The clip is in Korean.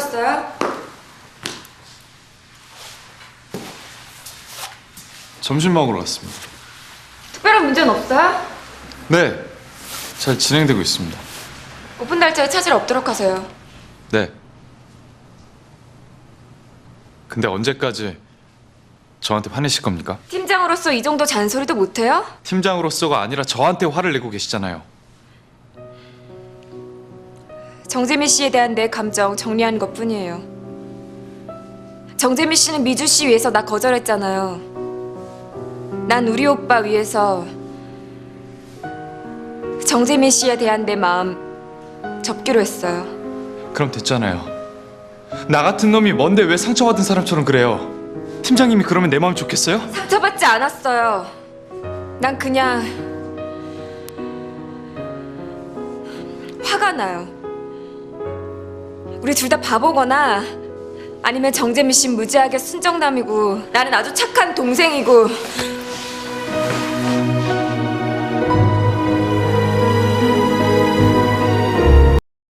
들었어요? 점심 먹으러 왔습니다. 특별한 문제는 없어요? 네, 잘 진행되고 있습니다. 오픈 날짜에 차질 없도록 하세요. 네. 근데 언제까지 저한테 화내실 겁니까? 팀장으로서 이 정도 잔소리도 못해요? 팀장으로서가 아니라 저한테 화를 내고 계시잖아요. 정재미 씨에 대한 내 감정 정리하는 것 뿐이에요. 정재미 씨는 미주 씨 위해서 나 거절했잖아요. 난 우리 오빠 위해서 정재미 씨에 대한 내 마음 접기로 했어요. 그럼 됐잖아요. 나 같은 놈이 뭔데 왜 상처받은 사람처럼 그래요? 팀장님이 그러면 내 마음 좋겠어요? 상처받지 않았어요. 난 그냥 화가 나요. 우리 둘 다 바보거나 아니면 정재미 씨 무지하게 순정남이고 나는 아주 착한 동생이고